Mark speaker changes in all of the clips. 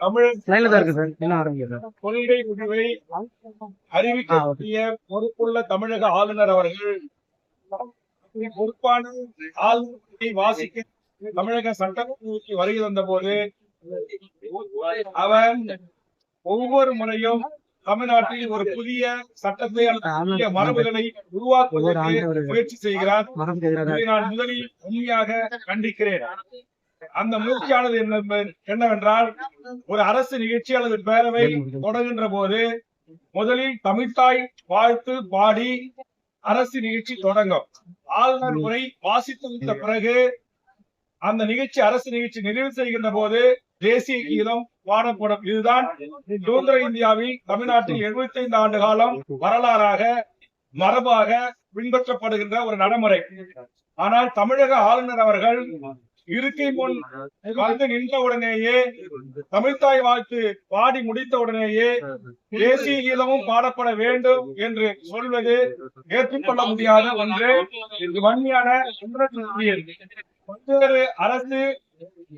Speaker 1: தமிழ்
Speaker 2: இருக்கு சார்
Speaker 1: கொள்கை முடிவை அறிவிக்கக்கூடிய பொறுப்புள்ள தமிழக ஆளுநர் அவர்கள் பொறுப்பான ஆளுநரை வாசிக்க தமிழக சட்டமன்றத்திற்கு வருகை தந்த போது அவர் ஒவ்வொரு முறையும் தமிழ்நாட்டில் ஒரு புதிய சட்டத்தை புதிய மரபுகளை உருவாக்குவதற்கு முயற்சி செய்கிறார். இதை நான் முதலில் உண்மையாக கண்டிக்கிறேன். அந்த முயற்சியானது என்ன- என்னவென்றால் ஒரு அரசு நிகழ்ச்சி அல்லது பேரவை தொடங்குகின்ற போது முதலில் தமிழ்தாய் வாழ்த்து பாடி அரசு நிகழ்ச்சி தொடங்கும். ஆளுநர் உரை வாசித்து முடித்த பிறகு அந்த நிகழ்ச்சி அரசு நிகழ்ச்சி நிறைவு செய்கின்ற போது தேசிய கீதம் பாடப்படும் இதுதான் சுதந்திர இந்தியாவில் தமிழ்நாட்டில் 75 ஆண்டு காலம் வரலாறாக மரபாக பின்பற்றப்படுகின்ற ஒரு நடைமுறை. ஆனால் தமிழக ஆளுநர் அவர்கள் இருக்கை முன் வந்து நின்ற உடனேயே தமிழ்தாய் வாழ்த்து பாடி முடித்த உடனேயே தேசிய கீதமும் பாடப்பட வேண்டும் என்று சொல்வது ஏற்றுக்கொள்ள முடியாத ஒன்று இது வன்மையான. பல்வேறு அரசு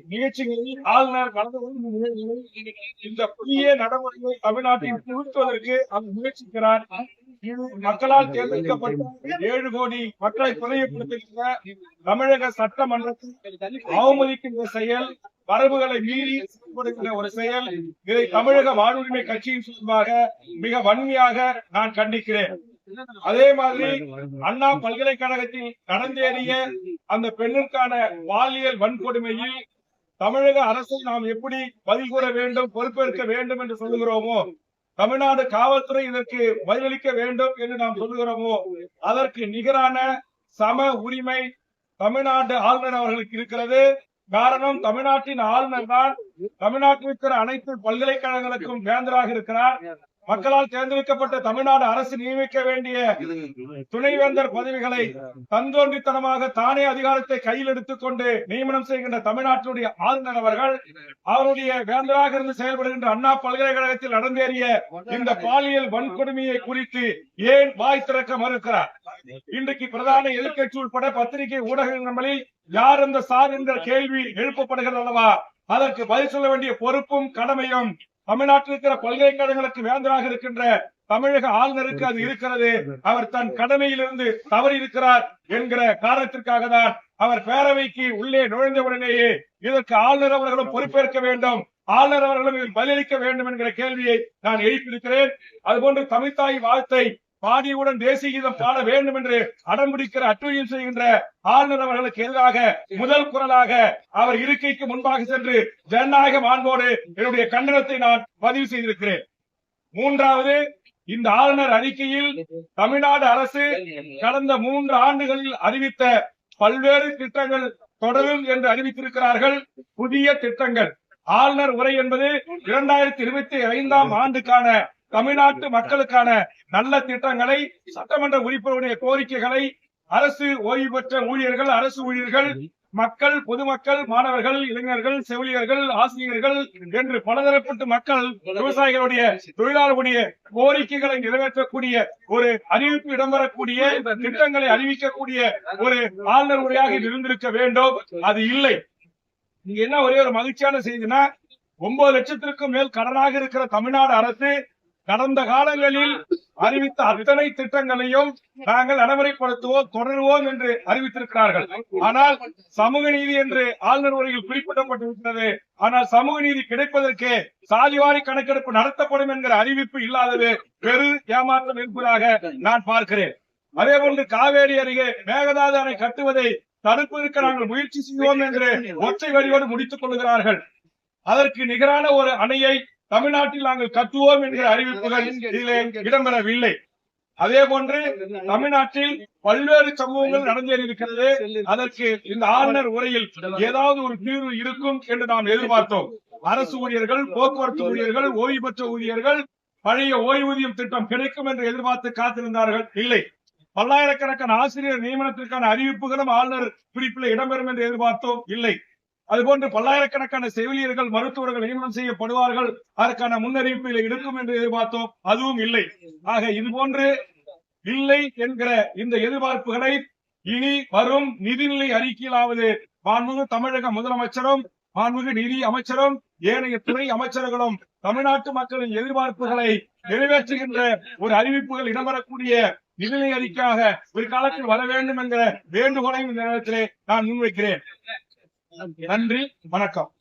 Speaker 1: நிகழ்ச்சிகளில் ஆளுநர் கலந்து கொள்ளும் நிகழ்வுகளில் இந்த புதிய நடைமுறையை தமிழ்நாட்டில் புகுத்துவதற்கு அவர் முயற்சிக்கிறார் மக்களால் தேர்ந்தெடுக்கப்பட்ட ஏழு கோடி மக்களை பிரதிநிதித்துவப்படுத்துகின்ற தமிழக சட்டமன்றத்தில் அவமதிக்கின்ற செயல் மரபுகளை மீறி செயல்படுகின்ற ஒரு செயல். இதை தமிழக வாழ்வுரிமை கட்சியின் சார்பாக மிக வன்மையாக நான் கண்டிக்கிறேன். அதே மாதிரி அண்ணா பல்கலைக்கழகத்தில் நடந்தேறிய அந்த பெண்ணிற்கான பாலியல் வன்கொடுமையில் தமிழக அரசை நாம் எப்படி பதில் கூற வேண்டும் பொறுப்பேற்க வேண்டும் என்று சொல்லுகிறோமோ தமிழ்நாடு காவல்துறை இதற்கு பதிலளிக்க வேண்டும் என்று நாம் சொல்லுகிறோமோ அதற்கு நிகரான சம உரிமை தமிழ்நாடு ஆளுநர் அவர்களுக்கு இருக்கிறது. காரணம் தமிழ்நாட்டின் ஆளுநர் தான் தமிழ்நாட்டில் இருக்கிற அனைத்து பல்கலைக்கழகங்களுக்கும் வேந்தராக இருக்கிறார். மக்களால் தேர்ந்தெடுக்கப்பட்ட தமிழ்நாடு அரசு நியமிக்க வேண்டிய துணைவேந்தர் பதவிகளை தந்தோன்றித்தனமாக தானே அதிகாரத்தை கையில் எடுத்துக்கொண்டு நியமனம் செய்கின்ற தமிழ்நாட்டினுடைய ஆளுநர் அவர்கள் அவருடைய வேந்தராக இருந்து செயல்படுகின்ற அண்ணா பல்கலைக்கழகத்தில் நடந்தேறிய இந்த பாலியல் வன்கொடுமையை குறித்து ஏன் வாய் திறக்க மறுக்கிறார்? இன்றைக்கு பிரதான எதிர்கட்சி உட்பட பத்திரிகை ஊடகங்களில் யார் அந்த சார் என்ற கேள்வி எழுப்பப்படுகிறது அல்லவா? அதற்கு பதில் சொல்ல வேண்டிய பொறுப்பும் கடமையும் தமிழ்நாட்டில் இருக்கிற பல்கலைக்கழகங்களுக்கு வேந்தராக இருக்கின்ற தமிழக ஆளுநருக்கு அது இருக்கிறது. அவர் தன் கடமையிலிருந்து தவறி இருக்கிறார் என்கிற காரணத்திற்காக தான் அவர் பேரவைக்கு உள்ளே நுழைந்தவுடனேயே இதற்கு ஆளுநர் அவர்களும் பொறுப்பேற்க வேண்டும். ஆளுநர் அவர்களும் இதில் பதிலளிக்க வேண்டும் என்கிற கேள்வியை நான் எழுப்பியிருக்கிறேன். அதுபோன்று தமிழ்த்தாய் வாழ்த்தை பாடியுடன் தேசிய கீதம் பாட வேண்டும் என்று அடம்பிடிக்கிற அட்டுழியம் செய்கின்ற ஆளுநர் அவர்களுக்கு எதிராக முதல் குரலாக அவர் இருக்கைக்கு முன்பாக சென்று ஜனநாயக மாண்போடு என்னுடைய கண்டனத்தை நான் பதிவு செய்திருக்கிறேன். மூன்றாவது இந்த ஆளுநர் அறிக்கையில் தமிழ்நாடு அரசு கடந்த மூன்று ஆண்டுகளில் அறிவித்த பல்வேறு திட்டங்கள் தொடரும் என்று அறிவித்திருக்கிறார்கள். புதிய திட்டங்கள். ஆளுநர் உரை என்பது இரண்டாயிரத்தி இருபத்தி ஐந்தாம் ஆண்டுக்கான தமிழ்நாட்டு மக்களுக்கான நல்ல திட்டங்களை சட்டமன்ற உறுப்பினருடைய கோரிக்கைகளை அரசு ஓய்வு பெற்ற ஊழியர்கள் அரசு ஊழியர்கள் மக்கள் பொதுமக்கள் மாணவர்கள் இளைஞர்கள் செவிலியர்கள் ஆசிரியர்கள் என்று பலதரப்பட்ட மக்கள் விவசாயிகளுடைய தொழிலாளர்களுடைய கோரிக்கைகளை நிறைவேற்றக்கூடிய ஒரு அறிவிப்பு இடம்பெறக்கூடிய திட்டங்களை அறிவிக்கக்கூடிய ஒரு ஆளுநர் உரையாக இருந்திருக்க வேண்டும். அது இல்லை. இங்க என்ன ஒரே ஒரு மகிழ்ச்சியான செய்தினா ஒன்பது லட்சத்திற்கும் மேல் கடனாக இருக்கிற தமிழ்நாடு அரசு கடந்த காலங்களில் அறிவித்த அத்தனை திட்டங்களையும் நாங்கள் நடைமுறைப்படுத்துவோம் தொடருவோம் என்று அறிவித்திருக்கிறார்கள். ஆனால் சமூக நீதி என்று ஆளுநர் உரையில் குறிப்பிடப்பட்டிருக்கிறது. ஆனால் சமூக நீதி கிடைப்பதற்கு சாதிவாரி கணக்கெடுப்பு நடத்தப்படும் என்கிற அறிவிப்பு இல்லாதது பெரு ஏமாற்றம் இருப்பதாக நான் பார்க்கிறேன். அதே போன்று காவேரி அருகே மேகதாது அணை கட்டுவதை தடுப்பதற்கு நாங்கள் முயற்சி செய்வோம் என்று ஒற்றை வழியோடு முடித்துக் கொள்கிறார்கள் அதற்கு நிகரான ஒரு அணையை தமிழ்நாட்டில் நாங்கள் கட்டுவோம் என்கிற அறிவிப்புகள் இதிலே இடம்பெறவில்லை. அதே போன்று தமிழ்நாட்டில் பல்வேறு சம்பவங்கள் நடந்தேறியிருக்கிறது அதற்கு இந்த ஆளுநர் உரையில் ஏதாவது ஒரு தீர்வு இருக்கும் என்று நாம் எதிர்பார்த்தோம். அரசு ஊழியர்கள் போக்குவரத்து ஊழியர்கள் ஓய்வு பெற்ற ஊழியர்கள் பழைய ஓய்வூதியம் திட்டம் கிடைக்கும் என்று எதிர்பார்த்து காத்திருந்தார்கள். இல்லை. பல்லாயிரக்கணக்கான ஆசிரியர் நியமனத்திற்கான அறிவிப்புகளும் ஆளுநர் குறிப்பில் இடம்பெறும் என்று எதிர்பார்த்தோம். இல்லை. அதுபோன்று பல்லாயிரக்கணக்கான செவிலியர்கள் மருத்துவர்கள் நியமனம் செய்யப்படுவார்கள். அதற்கான முன்னறிவிப்பில் இருக்கும் என்று எதிர்பார்த்தோம். அதுவும் இல்லை. ஆக இது போன்று இல்லை என்கிற இந்த எதிர்பார்ப்புகளை இனி வரும் நிதிநிலை அறிக்கையிலாவது மாண்புமிகு தமிழக முதலமைச்சரும் மாண்புமிகு நிதி அமைச்சரும் ஏனைய துறை அமைச்சர்களும் தமிழ்நாட்டு மக்களின் எதிர்பார்ப்புகளை நிறைவேற்றுகின்ற ஒரு அறிவிப்புகள் இடம்பெறக்கூடிய நிதிநிலை அறிக்கையாக ஒரு காலத்தில் வர வேண்டும் என்கிற வேண்டுகோளையும் இந்த நேரத்திலே நான் முன்வைக்கிறேன். நன்றி வணக்கம்.